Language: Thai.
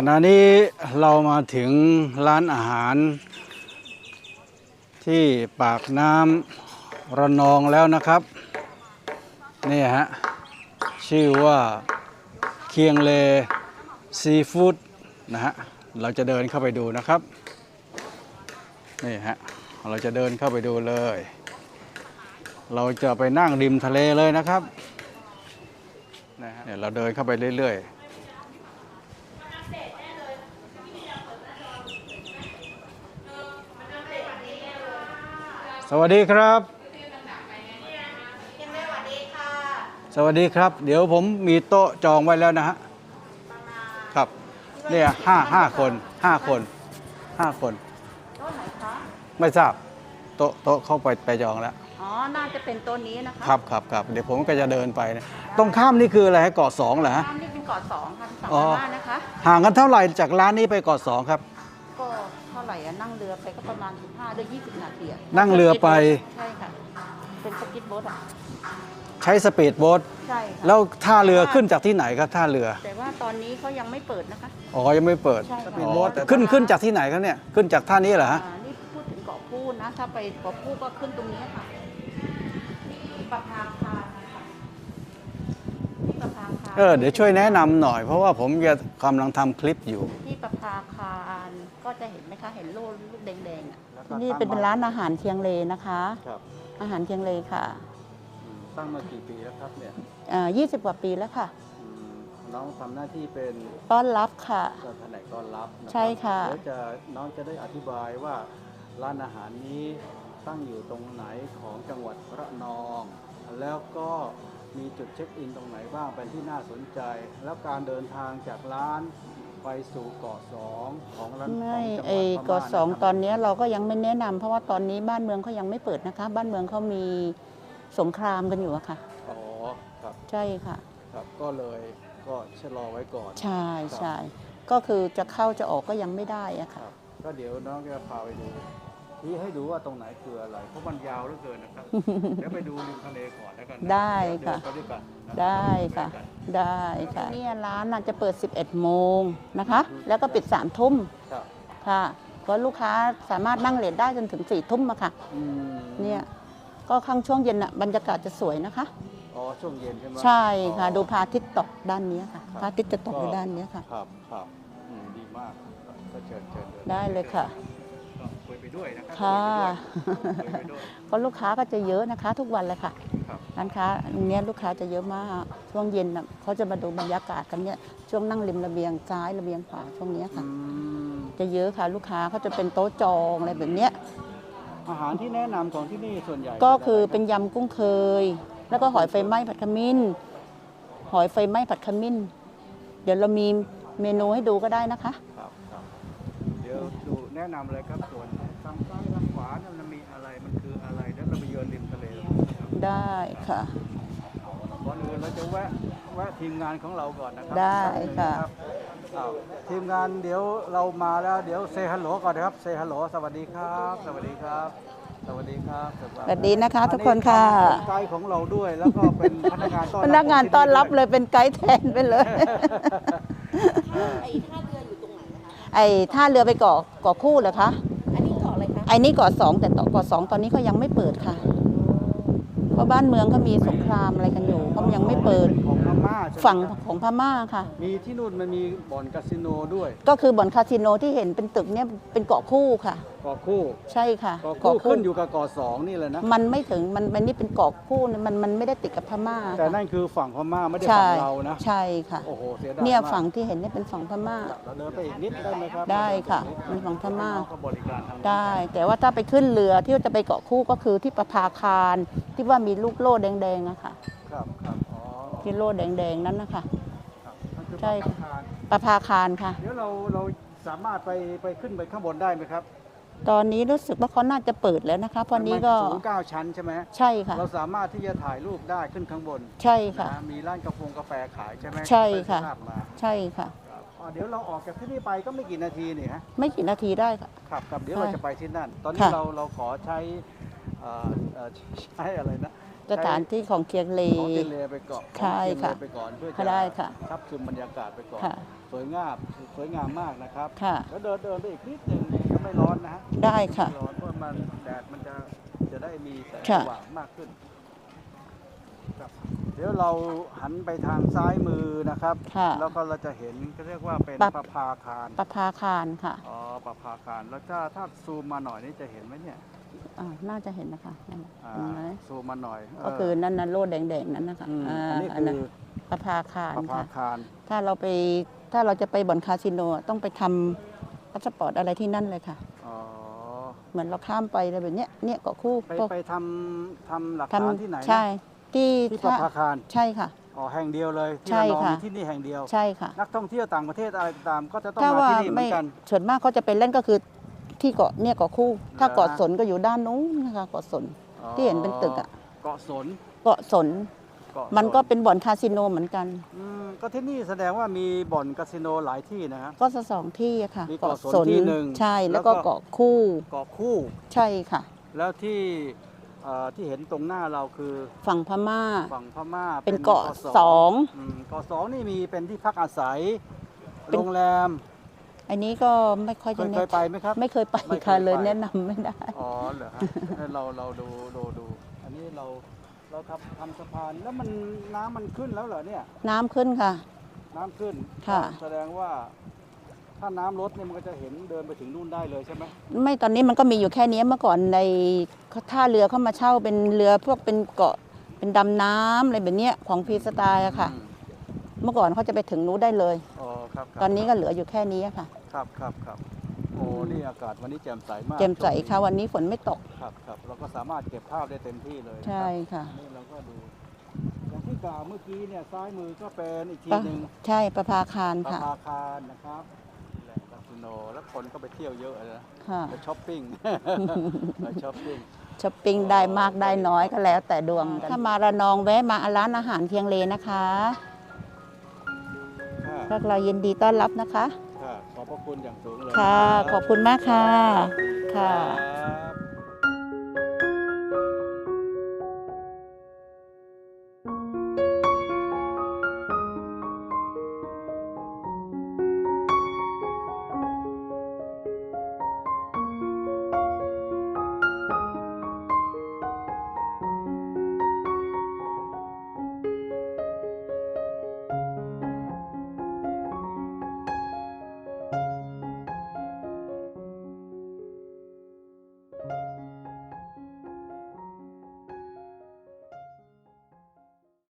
ขณะนี้เรามาถึงร้านอาหาร ที่ปากน้ำระนองแล้วนะครับ นี่ฮะ ชื่อว่าเคียงเลซีฟู้ดนะฮะ เราจะเดินเข้าไปดูนะครับ นี่ฮะ เราจะเดินเข้าไปดูเลย เราจะไปนั่งริมทะเลเลยนะครับนะฮะเนี่ยเราเดินเข้าไปเรื่อย ๆ สวัสดีครับ สวัสดีครับ เดี๋ยวผมมีโต๊ะจองไว้แล้วนะฮะ ครับ เนี่ยห้าห้าคนห้าคนห้าคน โต๊ะไหนคะ ไม่ทราบ โต๊ะโต๊ะเข้าไปไปจองแล้ว อ๋อ น่าจะเป็นตัวนี้นะคะครับครับครับเดี๋ยวผมก็จะเดินไปนะตรงข้ามนี่คืออะไรฮะเกาะสองเหรอฮะร้านนี้เป็นเกาะสองค่ะสองอ๋อบ้านนะคะ ห่างกันเท่าไหร่จากร้านนี้ไปเกาะสองครับก็เท่า ไหร่อะนั่งเรือไปก็ประมาณ 15หรือ20 นาทีอะนั่งเรือไป ใช่ค่ะ เป็นสกิทโบ๊ทอะ ใช้สปีดโบ๊ทใช่ค่ะแล้วท่าเรือขึ้นจากที่ไหนครับท่าเรือแต่ว่าตอนนี้เขายังไม่เปิดนะคะ อ๋อยังไม่เปิดใช่ค่ะ อ๋อขึ้นขึ้นจากที่ไหนครับเนี่ยขึ้นจากท่านี้เหรอฮะอ่านี่พูดถึงเกาะพูดนะ ถ้าไปเกาะพูดก็ขึ้นตรงนี้ค่ะปะพางคารนะคะที่ปะพางคารเออเดี๋ยวช่วยแนะนำหน่อย เพราะว่าผมจะกำลังทำคลิปอยู่ที่ปะพาคารก็จะเห็นไหม คะ เห็นโล่ลูกแดงๆอะแล้วก็นี่ตั้งเป็นมาร้านอาหารเชียงเลนะคะ ครับอาหารเชียงเลค่ะตั้งมากี่ปีแล้วครับเนี่ยอ่า20 กว่าปีแล้วค่ะน้องทำหน้าที่เป็นต้อนรับค่ะเจ้าแผนกต้อนรับนรับใช่ค่ะ เดี๋ยวจะน้องจะได้อธิบายว่าร้านอาหารนี้ตั้งอยู่ตรงไหนของจังหวัดระนอง แล้วก็มีจุดเช็คอินตรงไหนบ้างเป็นที่น่าสนใจ แล้วการเดินทางจากร้าน ไปสู่เกาะสองของร้านไม่ของจังหไอ้วัดพม่ากอสองนะครับ ตอนเนี้ยเราก็ยังไม่แนะนำเพราะว่าตอนนี้บ้านเมืองเขายังไม่เปิดนะคะ บ้านเมืองเขามีสงครามกันอยู่อะค่ะ อ๋อครับใช่ค่ะ ครับก็เลยก็ชะลอไว้ก่อน ใช่ใช่ก็คือจะเข้าจะออกก็ยังไม่ได้อะคค่ะ รับ ก็เดี๋ยวน้องจะพาไปดู ที่ให้ดูว่าตรงไหนคืออะไร เพราะมันยาวเหลือเกินนะครับ เดี๋ยวไปดูริมทะเลก่อนแล้วกันนะได้เยวค่ะเดินไปด้วยกันนะได้ค่ะไปด้วยกัน ได้ค่ะเนี่ยร้านน่ะจะเปิด 11 โมงนะคะ แล้วก็ปิด3ทุ่มครับ ค่ะ ก็ลูกค้าสามารถนั่งเลทได้จนถึง4ทุ่มอะค่ะ อืมเนี่ยก็ข้างช่วงเย็นน่ะบรรยากาศจะสวยนะคะ อ๋อช่วงเย็นใช่ไหมใช่ค่ะ อ๋อ ดูพระอาทิตย์ตกด้านนี้ค่ะครับ พระอาทิตย์จะตกอยู่ด้านนี้ค่ะ ครับครับอืมดีมากก็เชิญเชิญดินได้เลยค่ะก็ คุยไปด้วยนะครัค่ะ คุยไปด้วย ก็ลูกค้าก็จะเยอะนะคะ ทุกวันเลยค่ะครับ ร้านค้าตรงเนี้ยลูกค้าจะเยอะมาก ช่วงเย็นน่ะเขาจะมาดูบรรยากาศกันเนี่ยช่วงนั่งริมระเบียงซ้ายระเบียงขวาช่วงเนี้ยอืค่ะมจะเยอะค่ะ ลูกค้าเขาจะเป็นโต๊ะจองอะไรแบบเนี้ย อาหารที่แนะนำของที่นี่ส่วนใหญ่ก็คือเป็นยำกุ้งเคย แล้วก็หอยไฟไหม้ผัดขมิ้น หอยไฟไหม้ผัดขมิ้น เดี๋ยวเรามีเมนูให้ดูก็ได้นะคะ ครับครับเดี๋ยวดู แนะนำเลยครับส่วนทางซ้ายทางขวาเนี่ยมันมีอะไรมันคืออะไรแล้วเราไปเยือนริมทะเลนะครับได้ค่ะ ก่อนอื่นเราจะแวะแวะทีมงานของเราก่อนนะครัได้ค่ะ รับอ้าวทีมงานเดี๋ยวเรามาแล้วเดี๋ยวเซฮัลโหลก่อนนะครับเซฮัลโหลสวัสดีครับ สวัสดีครับ สวัสดีครับสวัสดีนะคะ ทุกคนค่ะเป็นไกด์ของเราด้วยแล้วก็เป็นพนักงานต้อนรับพนักงานต้อนรับขงที่เลยเป็นไกด์แทนไปเลย ไอ้ท่าเรือ ไปเกาะเกาะคู่เหรอคะอันนี้เกาะอะไรคะไอ้นี่เกาะสองแต่เกาะสองตอนนี้เขายังไม่เปิดค่ะ เพราะบ้านเมืองก็มีสงครามอะไรกันอยู่เขายังไม่เปิดของพม่าใช่ไหมฝั่งครับของพม่าค่ะ มีที่นู่นมันมีบ่อนคาสิโนด้วย ก็คือบ่อนคาสิโนที่เห็นเป็นตึกเนี่ยเป็นเกาะคู่ค่ะเกาะคู่ใช่ค่ะเกาะคู่ขึ้นอยู่กับเกาะสองนี่เลยนะมันไม่ถึงมันมันนี่เป็นเกาะคู่นะมันมันไม่ได้ติดกับพม่า แต่ค่ะนั่นคือฝั่งพม่าไม่ได้ใช่ฝั่งเรานะใช่ค่ะโอ้โหเสียดายเนี่ยมากฝั่งที่เห็นเนี่ยเป็นฝั่งพม่าเราเดินไปอีกนิดได้ไหมครับได้ค่ะเป็นฝั่งพม่าน้องก็บริการทางได้ แต่ว่าถ้าไปขึ้นเรือที่จะไปเกาะคู่ก็คือที่ประภาคารที่ว่ามีลูกโล่แดงๆอะค่ะครับครับอ๋อที่โล่แดงๆนั้นนะคะครับนั่นคือใช่ฝั่งทางประภาคารค่ะเดี๋ยวเราเราสามารถไปไปขึ้นไปข้างบนได้ไหมครับ ตอนนี้รู้สึกว่าเขาน่าจะเปิดแล้วนะคะเพราะนี้ก็มัสูงเก้าชั้นใช่ไหมใช่ค่ะ เราสามารถที่จะถ่ายรูปได้ขึ้นข้างบนใช่ค่ะนะมีร้านกาแฟกาแฟขายใช่ไหมใช่ค่ะ ไปภาพมาใช่ค่ะ ครับอ๋อเดี๋ยวเราออกจากที่นี่ไปก็ไม่กี่นาทีนี่ฮะไม่กี่นาทีได้ค่ะ ครับครับเดี๋ยวค่ะเราจะไปที่นั่น ตอนนี้ค่ะ เราเราขอใช้เอ่อเอ่อใช้อะไรนะสถานที่ของเคียงเล ของเชียงเลไปเกาะใช่ค่ะของเชียงเลไปก่อนเพื่อค่ะจะได้ค่ะทับชมบรรยากาศไปก่อนค่ะ สวยงามสวยงามมากนะครับ ค่ะ แล้วเดินเดินไปอีกนิดหนึ่งก็ ไม่ร้อนนะฮะได้ค่ะ ไม่ร้อนเพราะมันแดดมันจะจะได้มีแสงค่ะสว่างมากขึ้นครับเดี๋ยวเราหันไปทางซ้ายมือนะครับ ค่ะ แล้วก็เราจะเห็นก็เรียกว่าเป็นปะ ประภาคารประภาคารค่ะอ๋อประภาคารแล้วถ้าถ้าซูมมาหน่อยนี่จะเห็นไหมเนี่ยอ่าน่าจะเห็นนะคะนั่นน่ะอ่าเห็นไหมซูมมาหน่อยเก็คือนั่นนั่นโลดแดงๆนั้นนะคะมอ่าอันนี้อันคืนั้นอประภาคารประภาค่ะ คารถ้าเราไปถ้าเราจะไปบ่อนคาสิโนต้องไปทำ พาสปอร์ตอะไรที่นั่นเลยค่ะ อ๋อ เหมือนเราข้ามไปอะไรแบบเนี้ยเนี่ยเกาะคู่ไปพวกไปทำทำหลักทฐานที่ไหนนะำใช่ ที่ที่ประท่าภาคารใช่ค่ะ อ๋อแห่งเดียวเลยที่ใช่ระนองค่ะ มีที่นี่แห่งเดียว ใช่ค่ะ นักท่องเที่ยวต่างประเทศอะไรก็ตามก็จะต้องถ้ามาว่าที่นี่เหมืไม่อนกัน ส่วนมากเขาจะไปเล่นก็คือที่เกาะเนี่ยเกาะคู่ ถ้าเหรอเกาะสนก็อยู่ด้านนู้นนะคะเกาะสน ที่เห็นเป็นตึกอะ เกาะสน เกาะสน เกาะมันก็สเป็นบ่อนคาสิโนเหมือนกัน อืมก็ที่นี่แสดงว่ามีบ่อนคาสิโนหลายที่นะครับ ก็สองที่อะค่ะมีเกาะสนที่หนึ่งใช่แล้แล้ววก็ก็ เกาะคู่เกาะคู่ ใช่ค่ะ แล้วที่เอ่อที่เห็นตรงหน้าเราคือฝั่งพม่า ฝั่งพม่าเป็นเกาะสอง อืมเกาะสองนี่มีเป็นที่พักอาศัย เป็น โรงแรมอันนี้ก็ไม่ค่อยเคจะยแน่เคยไปไหมครับ ไม่เคยไปไม่เคยค่ะเลยไปแนะนำไม่ได้ อ๋อเหรอฮะเอ้ยเราเราดูดูดู อันนี้เรา เราทำทำสะพานแล้วมันน้ำมันขึ้นแล้วเหรอเนี่ย น้ำขึ้นค่ะ น้ำขึ้นค่ะ แสดงว่า ถ้าน้ำลดเนี่ยมันก็จะเห็นเดินไปถึงนู่นได้เลยใช่ไหมไม่ตอนนี้มันก็มีอยู่แค่นี้เมื่อก่อนในท่าเรือเข้ามาเช่าเป็นเรือพวกเป็นเกาะเป็นดำน้ำอะไรแบบเนี้ยของฟรีสไตล์อะค่ะ อืมเมื่อก่อนเขาจะไปถึงนู้นได้เลย อ๋อครับครับตอนนี้ก็เหลืออยู่แค่นี้อะค่ะ ครับครับครับ โอ้นี่อากาศวันนี้แจ่มใสมากเจมใสค่ะวันนี้ฝนไม่ตกครับครับเราก็สามารถเก็บภาพได้เต็มที่เลยนะครับใช่ค่ะนี่เราก็ดูอย่างที่กล่าวเมื่อกี้เนี่ยซ้ายมือก็เป็นอีกทีปะหนึ่งใช่ประภาคารประค่ะภาคารนะครับนี่แหละคาสิโนแล้วคนก็ไปเที่ยวเยอะเลยนะค่ะไปช้อปปิ้งไปช้อปปิ้งช้อปปิ้งได้มากได้น้อยก็แล้วแต่ดวง ถ้ามาระนองแวะมาร้านอาหารเคียงเลนะคะค่ะพวกเรายินดีต้อนรับนะคะค่ะ ขอบพระคุณอย่างสูงเลยค่ะ ขอบคุณมากค่ะสวัสดีค่ะรับ